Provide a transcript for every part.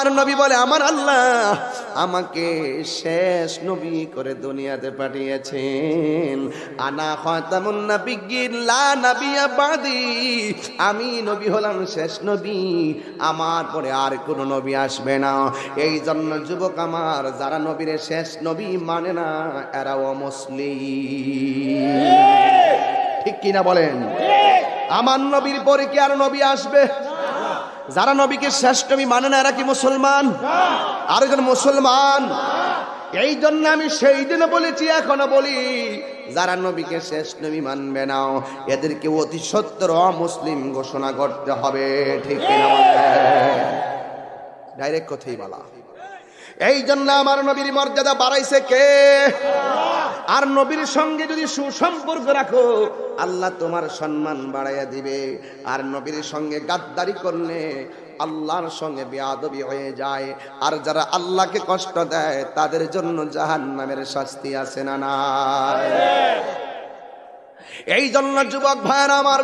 আর নবী বলে আমার আল্লাহ আমাকে শেষ নবী করে দুনিয়াতে পাঠিয়েছেন। আনা খাতামুন নাবিয়্যিন লা নাবিয়্যা বাদি। আমি নবী হলাম শেষ নবী। আমার পরে আর কোনো নবী আসবে না। এই জন্য যুবক আমার যারা নবীর শেষ নবী মানে না এরা অমুসলিম। ঠিক কিনা বলেন? আমার নবীর পরে কি আর নবী আসবে? যারা নবীকে নবী মানে না, এরা কি মুসলমান? আর একজন মুসলমান। এই জন্য আমি সেই দিন বলেছি, এখনও বলি, যারা নবীকে শেষ নবী মানবে না। এদেরকে অতি সত্তর অমুসলিম ঘোষণা করতে হবে, ঠিক ডাইরেক্ট কথাই বলা। এই জন্য আমার নবীর মর্যাদা বাড়াইছে কে? আর নবীর সঙ্গে যদি সুসম্পর্ক রাখো, আল্লাহ তোমার সম্মান বাড়াইয়া দিবে। আর নবীর সঙ্গে গাদ্দারি করলে আল্লাহর সঙ্গে বেয়াদবি হয়ে যায়। আর যারা আল্লাহকে কষ্ট দেয়, তাদের জন্য জাহান নামের শাস্তি আছে না না এই জন্য যুবক ভাইয়ের আমার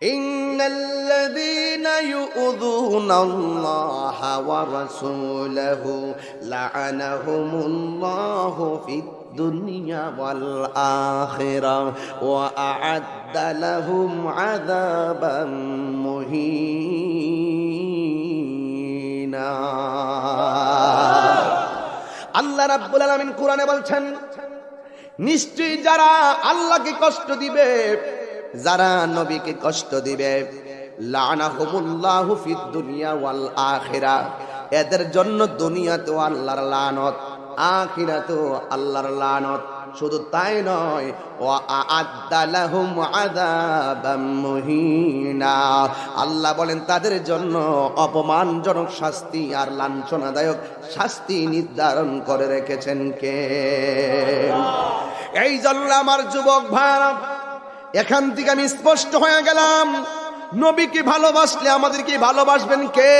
إن الذين يؤذون الله ورسوله لعنهم الله في الدنيا والآخرة وأعد لهم عذابا مهينا আল্লাহ রাব্বুল আলামিন কোরআনে বলছেন নিশ্চয়ই যারা আল্লাহকে কষ্ট দিবে যারা নবীকে কষ্ট দিবে, লানাহুমুল্লাহু ফিদ দুনিয়া ওয়াল এদের জন্য দুনিয়াতেও আল্লাহর লানত, আখিরাতেও আল্লাহর লানত। শুধু তাই নয় আল্লাহ বলেন, তাদের জন্য অপমানজনক শাস্তি আর লাঞ্ছনাদায়ক শাস্তি নির্ধারণ করে রেখেছেন কে? এই জন্য আমার যুবক ভাইরা এখান থেকে আমি স্পষ্ট হয়ে গেলাম। নবীকে ভালোবাসলে আমাদেরকে ভালোবাসবেন কে?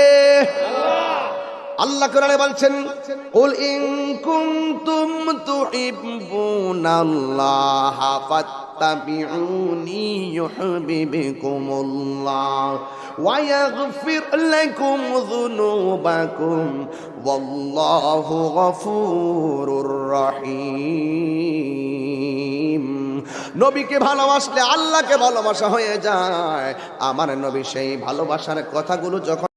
আল্লাহ কোরআনে বলছেন, কুল ইন কুনতুম তুহিব্বুনাল্লাহ ফাত্তাবিউনি ইউহিব্বুকুমুল্লাহ ওয়া ইয়াগফির লাকুম যুনুবাকুম। ওয়াল্লাহু গফুরুর রহিম. নবীকে ভালোবাসলে আল্লাহকে ভালোবাসা হয়ে যায়। আমার নবী সেই ভালোবাসার কথাগুলো যখন